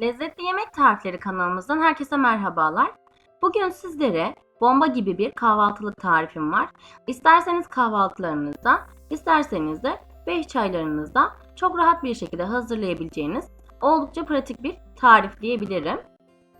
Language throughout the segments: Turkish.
Lezzetli Yemek Tarifleri kanalımızdan herkese merhabalar. Bugün sizlere bomba gibi bir kahvaltılık tarifim var. İsterseniz kahvaltılarınızda, isterseniz de 5 çaylarınızda çok rahat bir şekilde hazırlayabileceğiniz oldukça pratik bir tarif diyebilirim.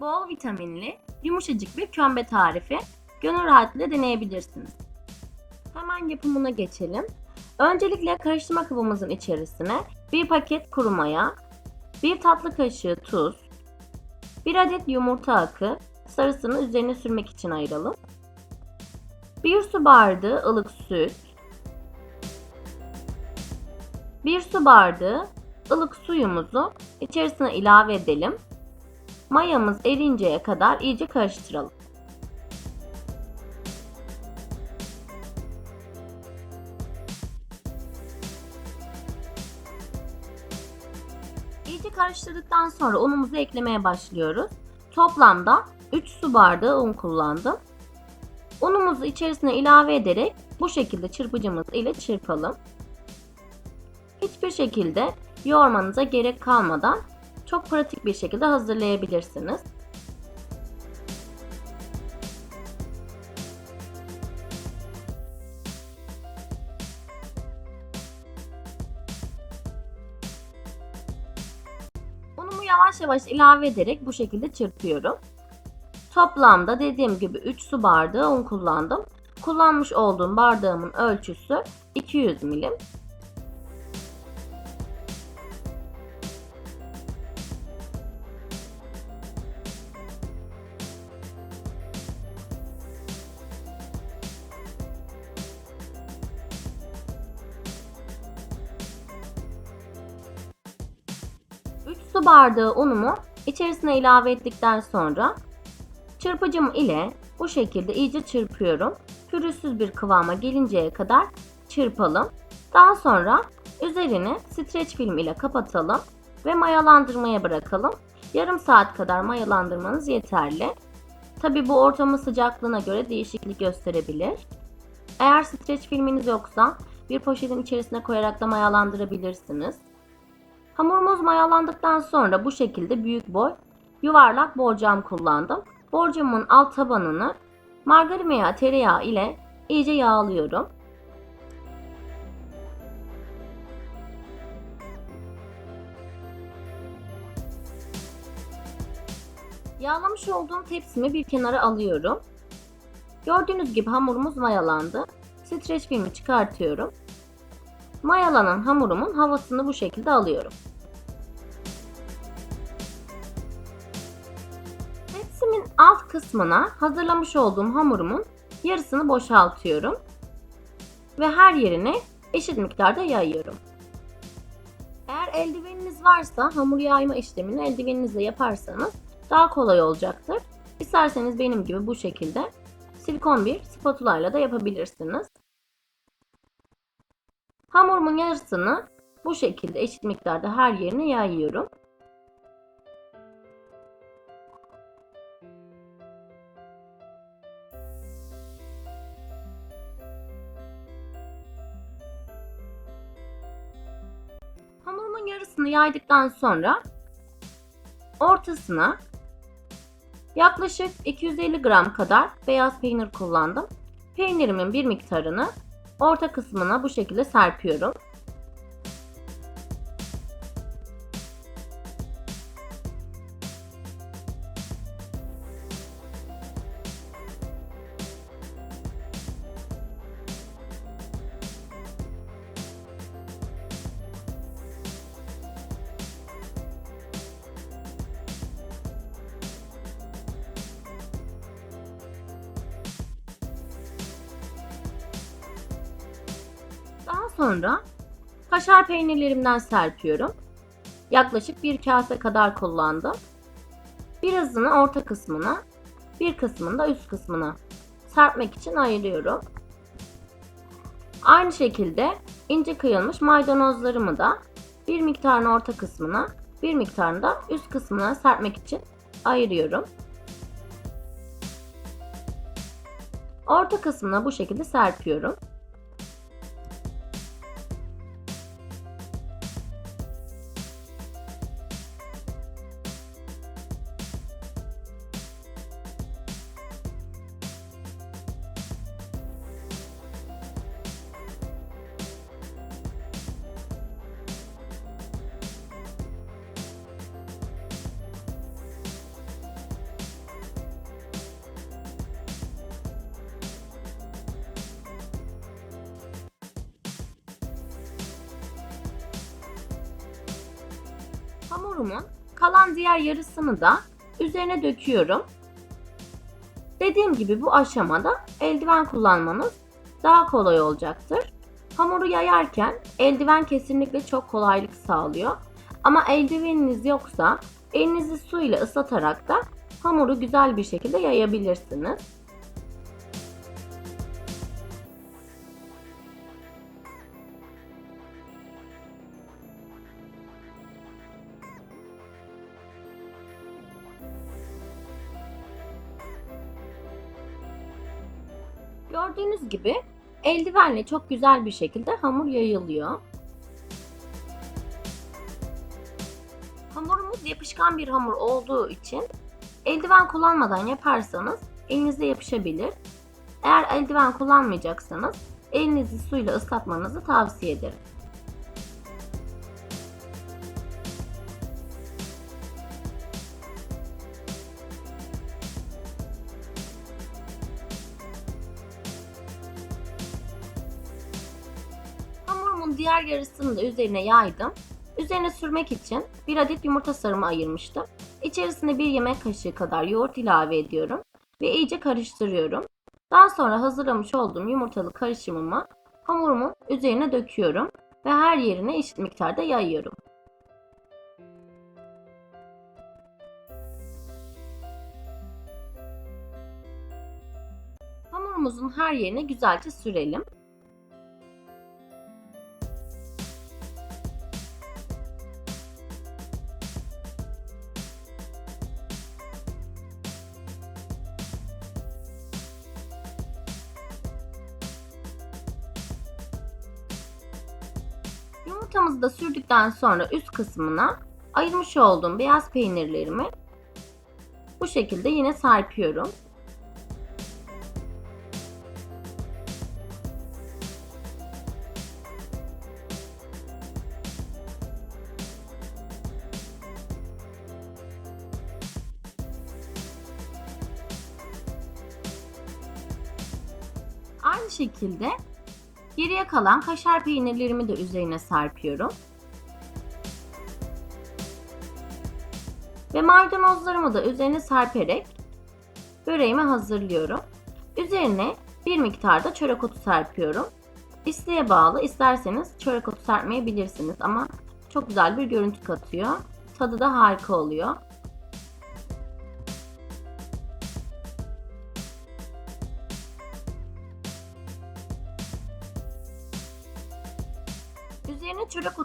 Bol vitaminli, yumuşacık bir kömbe tarifi gönül rahatlığıyla deneyebilirsiniz. Hemen yapımına geçelim. Öncelikle karıştırma kabımızın içerisine bir paket kuru maya, 1 tatlı kaşığı tuz, 1 adet yumurta akı, sarısını üzerine sürmek için ayıralım. 1 su bardağı ılık süt, 1 su bardağı ılık suyumuzu içerisine ilave edelim. Mayamız erinceye kadar iyice karıştıralım. İyice karıştırdıktan sonra unumuzu eklemeye başlıyoruz. Toplamda 3 su bardağı un kullandım. Unumuzu içerisine ilave ederek bu şekilde çırpıcımız ile çırpalım. Hiçbir şekilde yoğurmanıza gerek kalmadan çok pratik bir şekilde hazırlayabilirsiniz. Yavaş yavaş ilave ederek bu şekilde çırpıyorum. Toplamda dediğim gibi 3 su bardağı un kullandım. Kullanmış olduğum bardağımın ölçüsü 200 milim. Su bardağı unumu içerisine ilave ettikten sonra çırpıcım ile bu şekilde iyice çırpıyorum. Pürüzsüz bir kıvama gelinceye kadar çırpalım. Daha sonra üzerini streç film ile kapatalım ve mayalandırmaya bırakalım. Yarım saat kadar mayalandırmanız yeterli. Tabi bu ortamın sıcaklığına göre değişiklik gösterebilir. Eğer streç filminiz yoksa bir poşetin içerisine koyarak da mayalandırabilirsiniz. Hamurumuz mayalandıktan sonra bu şekilde büyük boy yuvarlak borcam kullandım. Borcamın alt tabanını margarin veya tereyağı ile iyice yağlıyorum. Yağlamış olduğum tepsimi bir kenara alıyorum. Gördüğünüz gibi hamurumuz mayalandı. Streç filmi çıkartıyorum. Mayalanan hamurumun havasını bu şekilde alıyorum. Tepsimin alt kısmına hazırlamış olduğum hamurumun yarısını boşaltıyorum. Ve her yerine eşit miktarda yayıyorum. Eğer eldiveniniz varsa hamur yayma işlemini eldiveninizle yaparsanız daha kolay olacaktır. İsterseniz benim gibi bu şekilde silikon bir spatula ile de yapabilirsiniz. Hamurumun yarısını bu şekilde eşit miktarda her yerine yayıyorum. Hamurumun yarısını yaydıktan sonra ortasına yaklaşık 250 gram kadar beyaz peynir kullandım. Peynirimin bir miktarını orta kısmına bu şekilde serpiyorum. Sonra kaşar peynirlerimden serpiyorum. Yaklaşık bir kase kadar kullandım. Birazını orta kısmına, bir kısmını da üst kısmına serpmek için ayırıyorum. Aynı şekilde ince kıyılmış maydanozlarımı da bir miktarını orta kısmına, bir miktarını da üst kısmına serpmek için ayırıyorum. Orta kısmına bu şekilde serpiyorum. Hamurumun kalan diğer yarısını da üzerine döküyorum. Dediğim gibi bu aşamada eldiven kullanmanız daha kolay olacaktır. Hamuru yayarken eldiven kesinlikle çok kolaylık sağlıyor. Ama eldiveniniz yoksa elinizi su ile ıslatarak da hamuru güzel bir şekilde yayabilirsiniz. Gördüğünüz gibi eldivenle çok güzel bir şekilde hamur yayılıyor. Hamurumuz yapışkan bir hamur olduğu için eldiven kullanmadan yaparsanız elinize yapışabilir. Eğer eldiven kullanmayacaksanız elinizi suyla ıslatmanızı tavsiye ederim. Diğer yarısını da üzerine yaydım. Üzerine sürmek için bir adet yumurta sarımı ayırmıştım. İçerisine bir yemek kaşığı kadar yoğurt ilave ediyorum ve iyice karıştırıyorum. Daha sonra hazırlamış olduğum yumurtalı karışımımı hamurumun üzerine döküyorum ve her yerine eşit miktarda yayıyorum. Hamurumuzun her yerine güzelce sürelim. Yumurtamızı da sürdükten sonra üst kısmına ayırmış olduğum beyaz peynirlerimi bu şekilde yine serpiyorum. Aynı şekilde Geriye kalan kaşar peynirlerimi de üzerine serpiyorum. Ve maydanozlarımı da üzerine serperek böreğimi hazırlıyorum. Üzerine bir miktar da çörek otu serpiyorum. İsteğe bağlı isterseniz çörek otu serpmeyebilirsiniz ama çok güzel bir görüntü katıyor. Tadı da harika oluyor.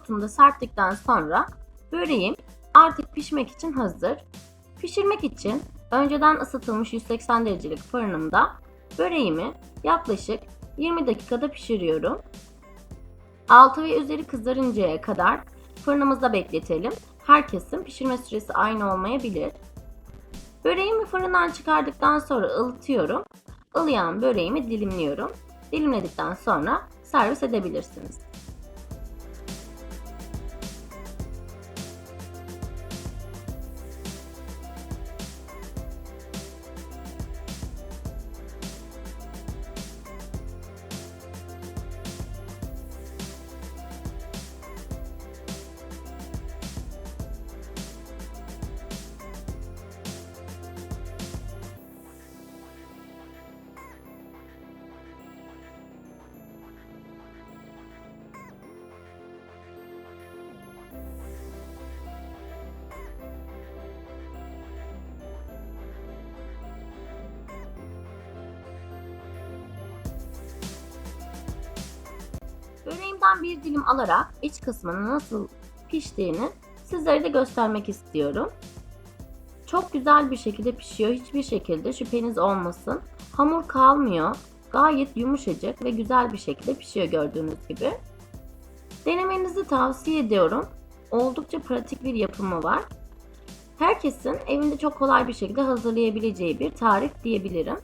Üzerine çörek otunu da serptikten sonra böreğim artık pişmek için hazır. Pişirmek için önceden ısıtılmış 180 derecelik fırınımda böreğimi yaklaşık 20 dakikada pişiriyorum. Altı ve üzeri kızarıncaya kadar fırınımızda bekletelim. Herkesin pişirme süresi aynı olmayabilir. Böreğimi fırından çıkardıktan sonra ılıtıyorum. Ilıyan böreğimi dilimliyorum. Dilimledikten sonra servis edebilirsiniz. Böreğimden bir dilim alarak iç kısmının nasıl piştiğini sizlere de göstermek istiyorum. Çok güzel bir şekilde pişiyor. Hiçbir şekilde şüpheniz olmasın. Hamur kalmıyor. Gayet yumuşacık ve güzel bir şekilde pişiyor gördüğünüz gibi. Denemenizi tavsiye ediyorum. Oldukça pratik bir yapımı var. Herkesin evinde çok kolay bir şekilde hazırlayabileceği bir tarif diyebilirim.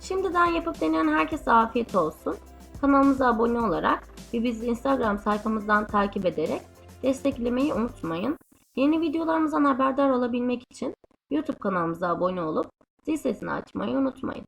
Şimdiden yapıp deneyen herkese afiyet olsun. Kanalımıza abone olarak ve bizi Instagram sayfamızdan takip ederek desteklemeyi unutmayın. Yeni videolarımızdan haberdar olabilmek için YouTube kanalımıza abone olup zil sesini açmayı unutmayın.